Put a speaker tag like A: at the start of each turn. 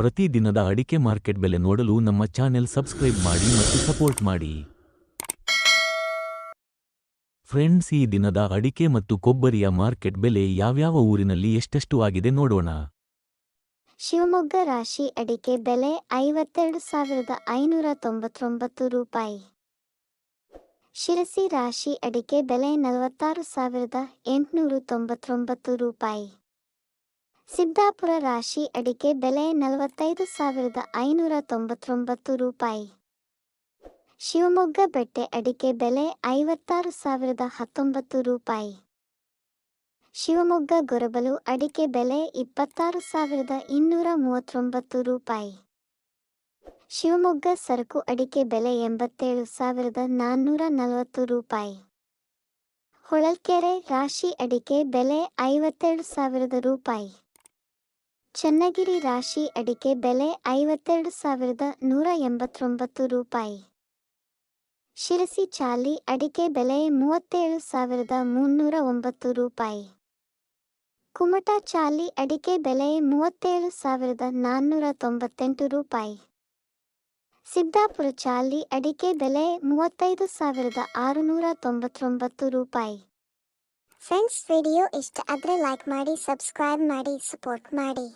A: ಪ್ರತಿದಿನದ ಅಡಿಕೆ ಮಾರ್ಕೆಟ್ ಬೆಲೆ ನೋಡಲು ನಮ್ಮ ಚಾನೆಲ್ ಸಬ್ಸ್ಕ್ರೈಬ್ ಮಾಡಿ ಮತ್ತು ಸಪೋರ್ಟ್ ಮಾಡಿ. ಫ್ರೆಂಡ್ಸ್, ಈ ದಿನದ ಅಡಿಕೆ ಮತ್ತು ಕೊಬ್ಬರಿಯ ಮಾರ್ಕೆಟ್ ಬೆಲೆ ಯಾವ್ಯಾವ ಊರಿನಲ್ಲಿ ಎಷ್ಟೆಷ್ಟು ಆಗಿದೆ ನೋಡೋಣ.
B: ಶಿವಮೊಗ್ಗ ರಾಶಿ ಅಡಿಕೆ ಬೆಲೆ ಐವತ್ತೆರಡು ಸಾವಿರದ ಐನೂರ ತೊಂಬತ್ತೊಂಬತ್ತು ರೂಪಾಯಿ. ಶಿರಸಿ ರಾಶಿ ಅಡಿಕೆ ಬೆಲೆ ನಲವತ್ತಾರು ಸಾವಿರದ ಎಂಟುನೂರು ತೊಂಬತ್ತೊಂಬತ್ತು ರೂಪಾಯಿ. ಸಿದ್ದಾಪುರ ರಾಶಿ ಅಡಿಕೆ ಬೆಲೆ ನಲವತ್ತೈದು ಸಾವಿರದ ಐನೂರ ತೊಂಬತ್ತೊಂಬತ್ತು ರೂಪಾಯಿ. ಶಿವಮೊಗ್ಗ ಬೆಟ್ಟೆ ಅಡಿಕೆ ಬೆಲೆ ಐವತ್ತಾರು ಸಾವಿರದ ಹತ್ತೊಂಬತ್ತು ರೂಪಾಯಿ. ಶಿವಮೊಗ್ಗ ಗೊರಬಲು ಅಡಿಕೆ ಬೆಲೆ ಇಪ್ಪತ್ತಾರು ಸಾವಿರದ ಇನ್ನೂರ ಮೂವತ್ತೊಂಬತ್ತು ರೂಪಾಯಿ. ಶಿವಮೊಗ್ಗ ಸರಕು ಅಡಿಕೆ ಬೆಲೆ ಎಂಬತ್ತೇಳು ಸಾವಿರದ ನಾನ್ನೂರ ನಲವತ್ತು ರೂಪಾಯಿ. ಹೊಳಲ್ಕೆರೆ ರಾಶಿ ಅಡಿಕೆ ಬೆಲೆ ಐವತ್ತೆರಡು ಸಾವಿರದ ರೂಪಾಯಿ. ಚನ್ನಗಿರಿ ರಾಶಿ ಅಡಿಕೆ ಬೆಲೆ ಐವತ್ತೆರಡು ಸಾವಿರದ ನೂರ ಎಂಬತ್ತೊಂಬತ್ತು ರೂಪಾಯಿ. ಶಿರಸಿ ಚಾಲಿ ಅಡಿಕೆ ಬೆಲೆ ಮೂವತ್ತೇಳು ಸಾವಿರದ ಮುನ್ನೂರ ಒಂಬತ್ತು ರೂಪಾಯಿ. ಕುಮಟಾ ಚಾಲಿ ಅಡಿಕೆ ಬೆಲೆ ಮೂವತ್ತೇಳು ಸಾವಿರದ ನಾನ್ನೂರ ತೊಂಬತ್ತೆಂಟು ರೂಪಾಯಿ. ಸಿದ್ದಾಪುರ ಚಾಲಿ ಅಡಿಕೆ ಬೆಲೆ ಮೂವತ್ತೈದು ಸಾವಿರದ ಆರುನೂರ ತೊಂಬತ್ತೊಂಬತ್ತು ರೂಪಾಯಿ. ಫ್ರೆಂಡ್ಸ್, ವಿಡಿಯೋ ಇಷ್ಟ ಆದರೆ ಲೈಕ್ ಮಾಡಿ ಸಬ್ಸ್ಕ್ರೈಬ್ ಮಾಡಿ ಸಪೋರ್ಟ್ ಮಾಡಿ.